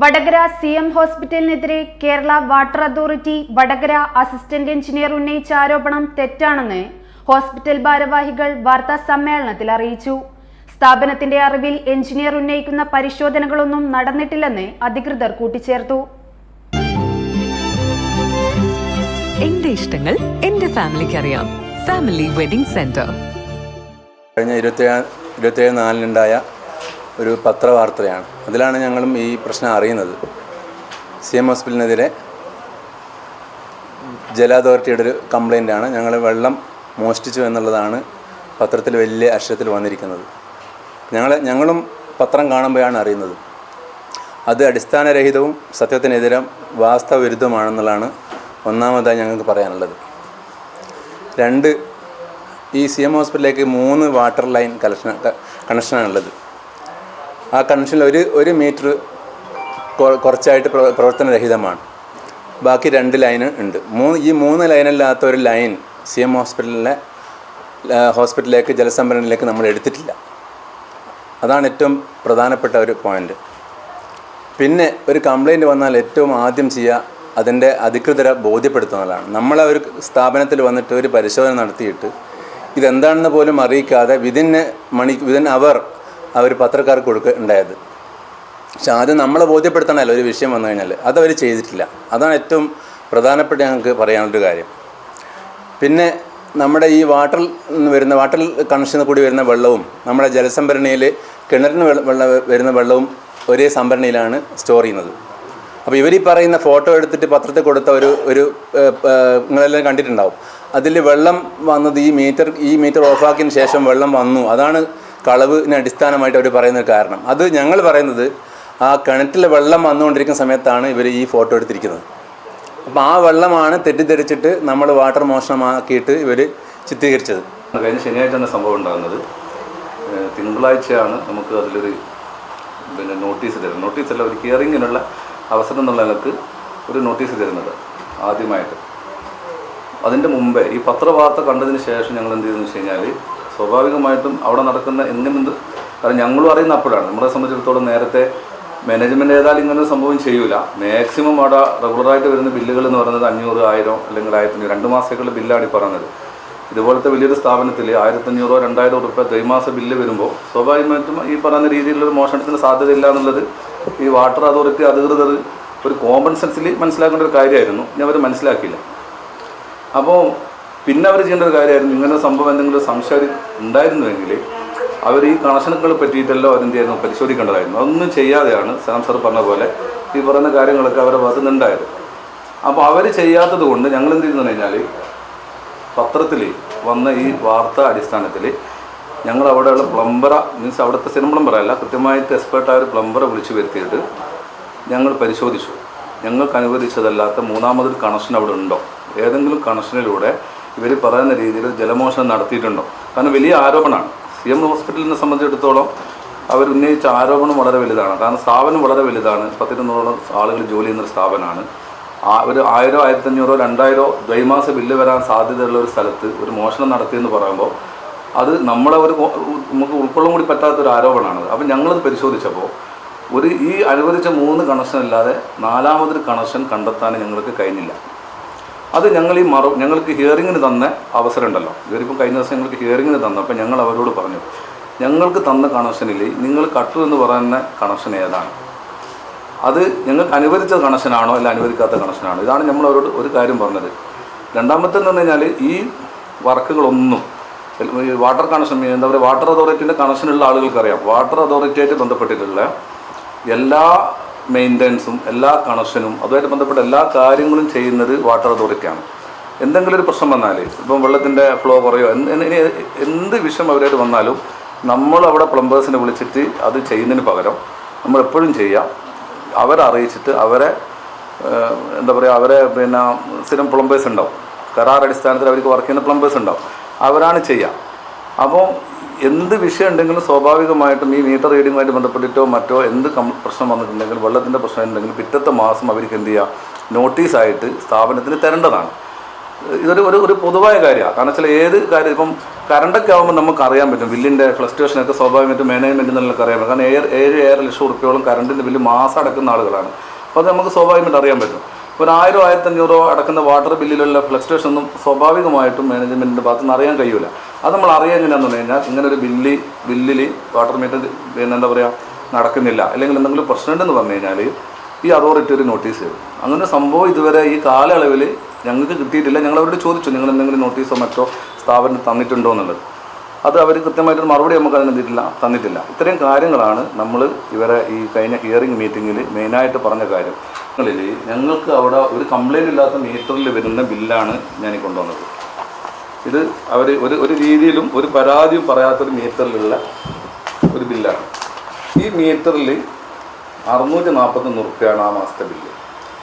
Vadakara C M ഹോസ്പിറ്റലിനെതിരെ Kerala water authority Vadakara assistant engineer ഉന്നയിച്ച ആരോപണം തെറ്റാണെന്ന് ഹോസ്പിറ്റൽ ഭാരവാഹികൾ വാർത്താ സമ്മേളനത്തിൽ അറിയിച്ചു. സ്ഥാപനത്തിന്റെ അറിവിൽ എഞ്ചിനീയർ ഉന്നയിക്കുന്ന പരിശോധനകളൊന്നും നടന്നിട്ടില്ലെന്ന് അധികൃതർ കൂട്ടിച്ചേർത്തു. എന്റെ ഇഷ്ടങ്ങൾ എന്റെ ഫാമിലിക്ക് അറിയാം ഫാമിലി വെഡിംഗ് സെന്റർ. കഴിഞ്ഞ ഇരുപത്തിയേഴ് ഇരുപത്തിയേഴ് നാലിനുണ്ടായ ഒരു പത്രവാർത്തയാണ്. അതിലാണ് ഞങ്ങളും ഈ പ്രശ്നം അറിയുന്നത്. സി എം ഹോസ്പിറ്റലിനെതിരെ ജല അതോറിറ്റിയുടെ ഒരു കംപ്ലൈന്റാണ് ഞങ്ങൾ വെള്ളം മോഷ്ടിച്ചു എന്നുള്ളതാണ് പത്രത്തിൽ വലിയ അക്ഷരത്തിൽ വന്നിരിക്കുന്നത്. ഞങ്ങൾ ഞങ്ങളും പത്രം കാണുമ്പോഴാണ് അറിയുന്നത്. അത് അടിസ്ഥാനരഹിതവും സത്യത്തിനെതിരെ വാസ്തവവിരുദ്ധമാണെന്നുള്ളതാണ് ഒന്നാമതായി ഞങ്ങൾക്ക് പറയാനുള്ളത്. രണ്ട് ഈ സി എം ഹോസ്പിറ്റലിലേക്ക് മൂന്ന് വാട്ടർ ലൈൻ കണക്ഷൻ കണക്ഷനാണുള്ളത്. ആ കണക്ഷനിൽ ഒരു ഒരു മീറ്റർ കുറച്ചായിട്ട് പ്രവർത്തന പ്രവർത്തനരഹിതമാണ്. ബാക്കി രണ്ട് ലൈന് ഉണ്ട്. മൂന്ന് ഈ മൂന്ന് ലൈനല്ലാത്ത ഒരു ലൈൻ സി എം ഹോസ്പിറ്റലിലെ ഹോസ്പിറ്റലിലേക്ക് ജലസംഭരണിലേക്ക് നമ്മൾ എടുത്തിട്ടില്ല. അതാണ് ഏറ്റവും പ്രധാനപ്പെട്ട ഒരു പോയിന്റ് പിന്നെ ഒരു കംപ്ലൈന്റ് വന്നാൽ ഏറ്റവും ആദ്യം ചെയ്യുക അതിന്റെ അധികൃതരെ ബോധ്യപ്പെടുത്തുന്നതാണ്. നമ്മളെ ഒരു സ്ഥാപനത്തിൽ വന്നിട്ട് ഒരു പരിശോധന നടത്തിയിട്ട് ഇതെന്താണെന്ന് പോലും അറിയിക്കാതെ വിതിൻ മണി വിതിൻ അവർ അവർ പത്രക്കാർക്ക് കൊടുക്കുക ഉണ്ടായത്. പക്ഷെ ആദ്യം നമ്മളെ ബോധ്യപ്പെടുത്തണമല്ലോ ഒരു വിഷയം വന്നു കഴിഞ്ഞാൽ അതവർ ചെയ്തിട്ടില്ല. അതാണ് ഏറ്റവും പ്രധാനപ്പെട്ട ഞങ്ങൾക്ക് പറയാനുള്ളൊരു കാര്യം. പിന്നെ നമ്മുടെ ഈ വാട്ടറിൽ നിന്ന് വരുന്ന വാട്ടർ കണക്ഷനിൽ കൂടി വരുന്ന വെള്ളവും നമ്മുടെ ജലസംഭരണിയിൽ കിണറിന് വെള്ള വരുന്ന വെള്ളവും ഒരേ സംഭരണിയിലാണ് സ്റ്റോർ ചെയ്യുന്നത്. അപ്പോൾ ഇവർ ഈ പറയുന്ന ഫോട്ടോ എടുത്തിട്ട് പത്രത്തിൽ കൊടുത്ത ഒരു ഒരു നിങ്ങളെല്ലാം കണ്ടിട്ടുണ്ടാവും. അതിൽ വെള്ളം വന്നത് ഈ മീറ്റർ ഈ മീറ്റർ ഓഫാക്കിയതിന് ശേഷം വെള്ളം വന്നു. അതാണ് കളവിന് അടിസ്ഥാനമായിട്ട് അവർ പറയുന്ന കാരണം. അത് ഞങ്ങൾ പറയുന്നത് ആ കിണറ്റിലെ വെള്ളം വന്നുകൊണ്ടിരിക്കുന്ന സമയത്താണ് ഇവർ ഈ ഫോട്ടോ എടുത്തിരിക്കുന്നത്. അപ്പോൾ ആ വെള്ളമാണ് തെറ്റിദ്ധരിച്ചിട്ട് നമ്മൾ വാട്ടർ മോഷണമാക്കിയിട്ട് ഇവർ ചിത്രീകരിച്ചത്. കഴിഞ്ഞ ശനിയാഴ്ച തന്നെ സംഭവം ഉണ്ടാകുന്നത്. തിങ്കളാഴ്ചയാണ് നമുക്ക് അതിലൊരു പിന്നെ നോട്ടീസ് തരുന്നത്. നോട്ടീസ് അല്ല ഒരു ഹിയറിങ്ങിനുള്ള അവസരം എന്നുള്ള നിലയ്ക്ക് ഒരു നോട്ടീസ് തരുന്നത് ആദ്യമായിട്ട്. അതിന്റെ മുമ്പേ ഈ പത്രവാർത്ത കണ്ടതിന് ശേഷം ഞങ്ങൾ എന്ത് ചെയ്തെന്ന് വെച്ച് കഴിഞ്ഞാൽ സ്വാഭാവികമായിട്ടും അവിടെ നടക്കുന്ന എങ്ങനെന്ത്? കാരണം ഞങ്ങളും അറിയുന്ന അപ്പോഴാണ്. നമ്മളെ സംബന്ധിച്ചിടത്തോളം നേരത്തെ മാനേജ്മെന്റ് ഏതായാലും ഇങ്ങനെ സംഭവം ചെയ്യൂല. മാക്സിമം അവിടെ റെഗുലറായിട്ട് വരുന്ന ബില്ലുകൾ എന്ന് പറയുന്നത് അഞ്ഞൂറ് ആയിരം അല്ലെങ്കിൽ ആയിരത്തി രണ്ട് മാസത്തേക്കുള്ള ബില്ലാണ് ഈ പറയുന്നത് ഇതുപോലത്തെ വലിയൊരു സ്ഥാപനത്തിൽ ആയിരത്തഞ്ഞൂറോ രണ്ടായിരം റുപ്യ ദ്വൈമാസ ബില്ല് വരുമ്പോൾ സ്വാഭാവികമായിട്ടും ഈ പറയുന്ന രീതിയിലുള്ള മോഷണത്തിന് സാധ്യതയില്ല എന്നുള്ളത് ഈ വാട്ടർ അതോറിറ്റി അധികൃതർ ഒരു കോമൺ സെൻസിൽ മനസ്സിലാക്കേണ്ട ഒരു കാര്യമായിരുന്നു. ഞാൻ അവർ മനസ്സിലാക്കിയില്ല. അപ്പോൾ പിന്നെ അവർ ചെയ്യേണ്ട ഒരു കാര്യമായിരുന്നു. ഇങ്ങനെ സംഭവം എന്തെങ്കിലും സംശയം ഉണ്ടായിരുന്നുവെങ്കിൽ അവർ ഈ കണക്ഷനുകളെ പറ്റിയിട്ടെല്ലാം ചെയ്യുന്നു പരിശോധിക്കേണ്ടതായിരുന്നു. അതൊന്നും ചെയ്യാതെയാണ് സാം സാർ പറഞ്ഞ പോലെ ഈ പറയുന്ന കാര്യങ്ങളൊക്കെ അവരുടെ ഭാഗത്ത് നിന്നുണ്ടായത് അപ്പോൾ അവർ ചെയ്യാത്തത് കൊണ്ട് ഞങ്ങൾ എന്ത് ചെയ്യുന്നു കഴിഞ്ഞാൽ പത്രത്തിൽ വന്ന ഈ വാർത്ത അടിസ്ഥാനത്തിൽ ഞങ്ങൾ അവിടെയുള്ള പ്ലംബറ മീൻസ് അവിടുത്തെ സ്ഥിരം പ്ലംബറല്ല കൃത്യമായിട്ട് എക്സ്പേർട്ടായ ഒരു പ്ലംബറെ വിളിച്ചു വരുത്തിയിട്ട് ഞങ്ങൾ പരിശോധിച്ചു. ഞങ്ങൾക്ക് അനുവദിച്ചതല്ലാത്ത മൂന്നാമതൊരു കണക്ഷൻ അവിടെ ഉണ്ടോ? ഏതെങ്കിലും കണക്ഷനിലൂടെ ഇവർ പറയുന്ന രീതിയിൽ ജലമോഷണം നടത്തിയിട്ടുണ്ടോ? കാരണം വലിയ ആരോപണമാണ്. സി എം ഹോസ്പിറ്റലിനെ സംബന്ധിച്ചിടത്തോളം അവർ ഉന്നയിച്ച ആരോപണം വളരെ വലുതാണ്. കാരണം സ്ഥാപനം വളരെ വലുതാണ്. പത്തിരുന്നൂറോളം ആളുകൾ ജോലി ചെയ്യുന്നൊരു സ്ഥാപനമാണ്. ആ ഒരു ആയിരോ ആയിരത്തഞ്ഞൂറോ രണ്ടായിരോ ദ്വൈമാസ ബില്ല് വരാൻ സാധ്യതയുള്ള ഒരു സ്ഥലത്ത് ഒരു മോഷണം നടത്തിയെന്ന് പറയുമ്പോൾ അത് നമ്മളെ ഒരു നമുക്ക് ഉൾക്കൊള്ളാൻ കൂടി പറ്റാത്തൊരു ആരോപണമാണ്. അപ്പം ഞങ്ങളത് പരിശോധിച്ചപ്പോൾ ഒരു ഈ അനുവദിച്ച മൂന്ന് കണക്ഷൻ അല്ലാതെ നാലാമതൊരു കണക്ഷൻ കണ്ടെത്താൻ ഞങ്ങൾക്ക് കഴിഞ്ഞില്ല. അത് ഞങ്ങൾ ഈ മറു ഞങ്ങൾക്ക് ഹിയറിങ്ങിന് തന്ന അവസരം ഉണ്ടല്ലോ ഇവരിപ്പം കഴിഞ്ഞ ദിവസം ഞങ്ങൾക്ക് ഹിയറിങ്ങിന് തന്നു. അപ്പം ഞങ്ങൾ അവരോട് പറഞ്ഞു ഞങ്ങൾക്ക് തന്ന കണക്ഷനിൽ നിങ്ങൾ കട്ടു എന്ന് പറയുന്ന കണക്ഷൻ ഏതാണ്? അത് ഞങ്ങൾക്ക് അനുവദിച്ച കണക്ഷനാണോ അല്ല അനുവദിക്കാത്ത കണക്ഷനാണോ ഇതാണ് നമ്മൾ അവരോട് ഒരു കാര്യം പറഞ്ഞത്. രണ്ടാമത്തെ എന്ന് പറഞ്ഞു കഴിഞ്ഞാൽ ഈ വർക്കുകളൊന്നും ഈ വാട്ടർ കണക്ഷൻ എന്താ പറയുക വാട്ടർ അതോറിറ്റിന്റെ കണക്ഷനുള്ള ആളുകൾക്കറിയാം വാട്ടർ അതോറിറ്റിയായിട്ട് ബന്ധപ്പെട്ടിട്ടുള്ള എല്ലാ മെയിന്റനൻസും എല്ലാ കണക്ഷനും അതുമായിട്ട് ബന്ധപ്പെട്ട എല്ലാ കാര്യങ്ങളും ചെയ്യുന്നത് വാട്ടർ അതോറിറ്റിയാണ്. എന്തെങ്കിലും ഒരു പ്രശ്നം വന്നാൽ ഇപ്പം വെള്ളത്തിന്റെ ഫ്ലോ കുറയോ എന്ത് വിഷയം അവരായിട്ട് വന്നാലും നമ്മൾ അവിടെ പ്ലംബേഴ്സിനെ വിളിച്ചിട്ട് അത് ചെയ്യുന്നതിന് പകരം നമ്മൾ എപ്പോഴും ചെയ്യുക. അവരെ അറിയിച്ചിട്ട് അവരെ എന്താ പറയുക അവരെ പിന്നെ സ്ഥിരം പ്ലംബേഴ്സ് ഉണ്ടാവും. കരാർ അടിസ്ഥാനത്തിൽ അവർക്ക് വർക്ക് ചെയ്യുന്ന പ്ലംബേഴ്സ് ഉണ്ടാവും. അവരാണ് ചെയ്യുക. അപ്പോൾ എന്ത് വിഷയം ഉണ്ടെങ്കിലും സ്വാഭാവികമായിട്ടും ഈ മീറ്റർ റീഡിങ്ങുമായിട്ട് ബന്ധപ്പെട്ടിട്ടോ മറ്റോ എന്ത് പ്രശ്നം വന്നിട്ടുണ്ടെങ്കിലും വെള്ളത്തിന്റെ പ്രശ്നം ഉണ്ടെങ്കിലും പിറ്റത്തെ മാസം അവർക്ക് എന്ത് ചെയ്യുക നോട്ടീസായിട്ട് സ്ഥാപനത്തിന് തരേണ്ടതാണ്. ഇതൊരു ഒരു ഒരു പൊതുവായ കാര്യമാണ്. കാരണം വെച്ചാൽ ഏത് കാര്യം ഇപ്പം കറണ്ടൊക്കെ ആകുമ്പോൾ നമുക്ക് അറിയാൻ പറ്റും. ബില്ലിന്റെ ഫ്ലക്ച്വേഷനൊക്കെ സ്വാഭാവികമായിട്ടും മാനേജ്മെന്റ് എന്നുള്ള അറിയാൻ പറ്റും കാരണം ഏഴ് ഏഴ് ഏഴര ലക്ഷം ഉറുപ്പിയോളം കറണ്ടിന്റെ ബില്ല് മാസം അടക്കുന്ന ആളുകളാണ്. അപ്പോൾ അത് നമുക്ക് സ്വാഭാവികമായിട്ട് അറിയാൻ പറ്റും. ഒരു ആയിരം ആയിരത്തഞ്ഞൂറോ അടക്കുന്ന വാട്ടർ ബില്ലിലുള്ള ഫ്ലക്ച്വേഷൻ ഒന്നും സ്വാഭാവികമായിട്ടും മാനേജ്മെന്റിന്റെ ഭാഗത്ത് നിന്ന് അറിയാൻ കഴിയൂല. അത് നമ്മൾ അറിയാൻ എങ്ങനെയാണെന്ന് പറഞ്ഞു കഴിഞ്ഞാൽ ഇങ്ങനെ ഒരു ബില്ല് ബില്ലിൽ വാട്ടർ മീറ്റർ പിന്നെ എന്താ പറയുക നടക്കുന്നില്ല. അല്ലെങ്കിൽ എന്തെങ്കിലും പ്രശ്നമുണ്ടെന്ന് പറഞ്ഞു കഴിഞ്ഞാൽ ഈ അതോറിറ്റി ഒരു നോട്ടീസ് ചെയ്തു അങ്ങനെ സംഭവം ഇതുവരെ ഈ കാലയളവിൽ ഞങ്ങൾക്ക് കിട്ടിയിട്ടില്ല. ഞങ്ങൾ അവരോട് ചോദിച്ചു നിങ്ങൾ എന്തെങ്കിലും നോട്ടീസോ മറ്റോ സ്ഥാപനം തന്നിട്ടുണ്ടോ? എന്നുള്ളത്. അത് അവർ കൃത്യമായിട്ടൊരു മറുപടി നമുക്ക് അതിന് തന്നിട്ടില്ല തന്നിട്ടില്ല. ഇത്രയും കാര്യങ്ങളാണ് നമ്മൾ ഇവരെ ഈ കഴിഞ്ഞ ഹിയറിംഗ് മീറ്റിങ്ങിൽ മെയിനായിട്ട് പറഞ്ഞ കാര്യം ങ്ങളിൽ ഞങ്ങൾക്ക് അവിടെ ഒരു കംപ്ലൈന്റ് ഇല്ലാത്ത മീറ്ററിൽ വരുന്ന ബില്ലാണ് ഞാൻ കൊണ്ടുവന്നത്. ഇത് അവർ ഒരു ഒരു രീതിയിലും ഒരു പരാതിയും പറയാത്തൊരു മീറ്ററിലുള്ള ഒരു ബില്ലാണ്. ഈ മീറ്ററിൽ അറുന്നൂറ്റി നാൽപ്പത്തൊന്ന് റുപ്യാണ് ആ മാസത്തെ ബില്ല്.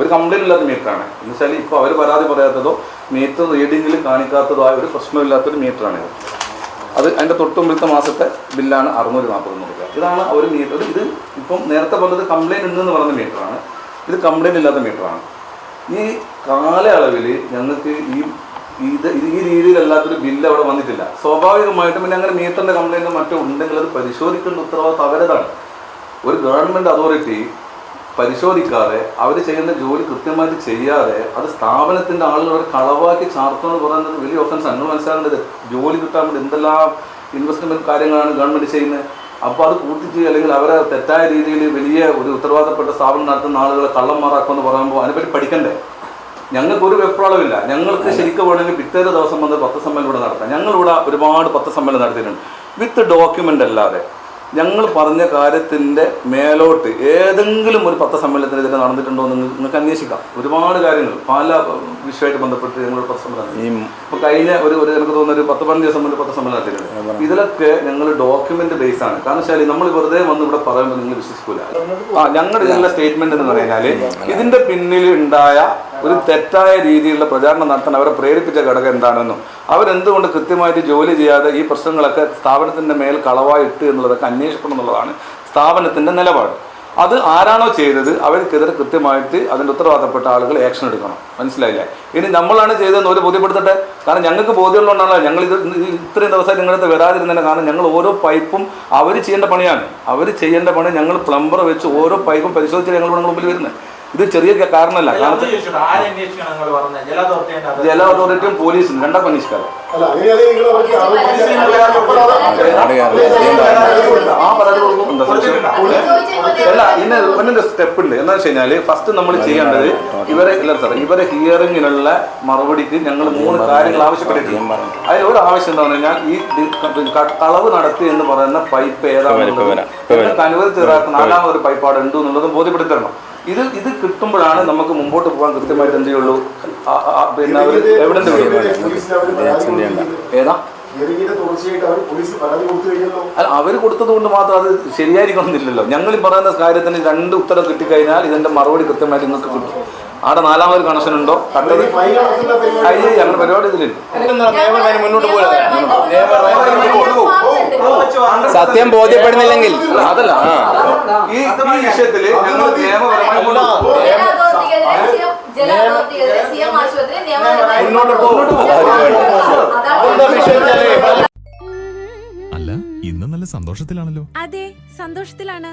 ഒരു കംപ്ലയിന്റ് ഇല്ലാത്ത മീറ്ററാണ് എന്ന് വെച്ചാൽ ഇപ്പോൾ അവർ പരാതി പറയാത്തതോ മീറ്റർ റീഡിങ്ങിൽ കാണിക്കാത്തതോ ആയ ഒരു പ്രശ്നമില്ലാത്തൊരു മീറ്ററാണ് ഇത് അത് അതിന്റെ തൊട്ടുമ്പിലത്തെ മാസത്തെ ബില്ലാണ് അറുന്നൂറ്റി നാൽപ്പത്തൊന്ന് രൂപ ഇതാണ് ഒരു മീറ്റർ ഇത് ഇപ്പം നേരത്തെ പറഞ്ഞത് കംപ്ലൈന്റ് ഉണ്ടെന്ന് പറഞ്ഞ മീറ്ററാണ് ഇത് കംപ്ലൈന്റ് ഇല്ലാത്ത മീറ്ററാണ് ഈ കാലയളവിൽ ഞങ്ങൾക്ക് ഈ ഇത് ഈ രീതിയിലല്ലാത്തൊരു ബില്ല് അവിടെ വന്നിട്ടില്ല. സ്വാഭാവികമായിട്ടും പിന്നെ അങ്ങനെ മീറ്ററിന്റെ കംപ്ലൈന്റോ മറ്റോ ഉണ്ടെങ്കിൽ അത് പരിശോധിക്കേണ്ട ഉത്തരവാദിത്തം അവരതാണ്. ഒരു ഗവൺമെന്റ് അതോറിറ്റി പരിശോധിക്കാതെ അവർ ചെയ്യുന്ന ജോലി കൃത്യമായിട്ട് ചെയ്യാതെ അത് സ്ഥാപനത്തിന്റെ ആളുകൾ അവർ കളവാക്കി ചാർത്തുക എന്ന് പറയുന്നത് വലിയ ഒഫൻസ് നിങ്ങൾ മനസ്സിലാകേണ്ടത് ജോലി കിട്ടാൻ വേണ്ടി എന്തെല്ലാം ഇൻവെസ്റ്റ്മെന്റ് കാര്യങ്ങളാണ് ഗവൺമെന്റ് ചെയ്യുന്നത്. അപ്പോൾ അത് കൂട്ടിച്ച് അല്ലെങ്കിൽ അവരെ തെറ്റായ രീതിയിൽ വലിയ ഒരു ഉത്തരവാദപ്പെട്ട സ്ഥാപനം നടത്തുന്ന ആളുകളെ കള്ളന്മാരാക്കുമെന്ന് പറയുമ്പോൾ അതിനെപ്പറ്റി പഠിക്കണ്ടേ? ഞങ്ങൾക്ക് ഒരു വെപ്രാളമില്ല ഞങ്ങൾക്ക് ശരിക്കും വേണമെങ്കിൽ പിറ്റേത് ദിവസം വന്ന് പത്ത് സമ്മേളനം ഇവിടെ നടത്താം. ഞങ്ങളിവിടെ ഒരുപാട് പത്ത് സമ്മേളനം നടത്തിയിട്ടുണ്ട്. വിത്ത് ഡോക്യുമെന്റ് അല്ലാതെ. ഞങ്ങൾ പറഞ്ഞ കാര്യത്തിന്റെ മേലോട്ട് ഏതെങ്കിലും ഒരു പത്രസമ്മേളനത്തിനെതിരെ നടന്നിട്ടുണ്ടോ എന്ന് നിങ്ങൾക്ക് അന്വേഷിക്കാം. ഒരുപാട് കാര്യങ്ങൾ. പല വിഷയമായിട്ട് ബന്ധപ്പെട്ട് ഞങ്ങൾ പത്രസമ്മേളനം ഈ ഇപ്പോൾ കഴിഞ്ഞ ഒരു ഒരു എനിക്ക് തോന്നുന്ന ഒരു പത്ത് പതിനഞ്ച് ദിവസം മുന്നേ പത്രസമ്മേളനം നടത്തിയിട്ടുണ്ട് ഇതിലൊക്കെ ഞങ്ങൾ ഡോക്യുമെന്റ് ബേസ് ആണ്. കാരണം വെച്ചാൽ നമ്മൾ വെറുതെ വന്ന് ഇവിടെ പറയുമ്പോൾ നിങ്ങൾ വിശ്വസിക്കൂല. ആ ഞങ്ങളുടെ ഇതിലുള്ള സ്റ്റേറ്റ്മെന്റ് എന്ന് പറഞ്ഞാൽ ഇതിന്റെ പിന്നിൽ ഉണ്ടായ ഒരു തെറ്റായ രീതിയിലുള്ള പ്രചാരണം നടത്താൻ അവരെ പ്രേരിപ്പിച്ച ഘടകം എന്താണെന്നും അവരെന്തുകൊണ്ട് കൃത്യമായിട്ട് ജോലി ചെയ്യാതെ ഈ പ്രശ്നങ്ങളൊക്കെ സ്ഥാപനത്തിന്റെ മേൽ കളവായിട്ട് എന്നുള്ളതൊക്കെ അന്വേഷിക്കണം എന്നുള്ളതാണ് സ്ഥാപനത്തിന്റെ നിലപാട്. അത് ആരാണോ ചെയ്തത് അവർക്കെതിരെ കൃത്യമായിട്ട് അതിന്റെ ഉത്തരവാദപ്പെട്ട ആളുകൾ ആക്ഷൻ എടുക്കണം. മനസ്സിലായില്ലേ? ഇനി നമ്മളാണ് ചെയ്തതെന്ന് ഒരു ബോധ്യപ്പെടുത്തട്ടെ? കാരണം ഞങ്ങൾക്ക് ബോധ്യമുള്ളതുകൊണ്ടാണല്ലോ ഞങ്ങൾ ഇത് ഇത്രയും ദിവസമായിട്ട് നിങ്ങളുടെ വരാതിരുന്നതിന് കാരണം ഞങ്ങൾ ഓരോ പൈപ്പും അവർ ചെയ്യേണ്ട പണിയാണ്. അവർ ചെയ്യേണ്ട പണി ഞങ്ങൾ പ്ലംബർ വെച്ച് ഓരോ പൈപ്പും പരിശോധിച്ച് ഞങ്ങൾ മുമ്പിൽ വരുന്നത്. ഇത് ചെറിയ കാരണമല്ല. ജല അതോറിറ്റിയും പോലീസും രണ്ടാം അന്വേഷിക്കാറ് അല്ല ആ പരാതി ഇന്ന് ഒന്നിന്റെ സ്റ്റെപ്പ് ഉണ്ട് എന്താ വെച്ച് കഴിഞ്ഞാൽ ഫസ്റ്റ് നമ്മൾ ചെയ്യേണ്ടത് ഇവരെ ഇല്ല സാർ ഇവരെ ഹിയറിങ്ങിനുള്ള മറുപടിക്ക് ഞങ്ങൾ മൂന്ന് കാര്യങ്ങൾ ആവശ്യപ്പെട്ടിട്ടുണ്ട്. അതിൽ ഒരു ആവശ്യം എന്താ പറഞ്ഞാൽ ഈ കളവ് നടത്തി എന്ന് പറയുന്ന പൈപ്പ് ഏതാണ് അനുവദിച്ചു നാലാമത് ഒരു പൈപ്പാട് ഉണ്ട് എന്നുള്ളത് ബോധ്യപ്പെടുത്തി തരണം ഇത് ഇത് കിട്ടുമ്പോഴാണ് നമുക്ക് മുമ്പോട്ട് പോകാൻ കൃത്യമായിട്ട് എന്തേ ഉള്ളൂ ആ- ആ- പിന്നെ അവർ എവിടെ വിടും? ഏതാ? അവർ പോലീസ് പരാതി കൊടുത്തു കഴിഞ്ഞല്ലോ അല്ല അവർ കൊടുത്തത് കൊണ്ട് മാത്രം അത് ശരിയായിരിക്കണമെന്നില്ലല്ലോ. ഞങ്ങൾ പറയുന്ന കാര്യത്തിന് രണ്ട് ഉത്തരം കിട്ടിക്കഴിഞ്ഞാൽ ഇതിന്റെ മറുപടി കൃത്യമായിട്ട് നിങ്ങൾക്ക് കിട്ടും. അവിടെ നാലാമതൊരു കണക്ഷൻ ഉണ്ടോ കണ്ടത് പരിപാടി അയ്യേ ഞങ്ങളുടെ പരിപാടി ഇതിലില്ല മുന്നോട്ട് സത്യം ബോധ്യപ്പെടുന്നില്ലെങ്കിൽ അതല്ല ഈ വിഷയത്തിൽ ഞങ്ങൾ നിയമപരമായി അല്ല ഇന്ന് നല്ല സന്തോഷത്തിലാണല്ലോ അതെ സന്തോഷത്തിലാണ്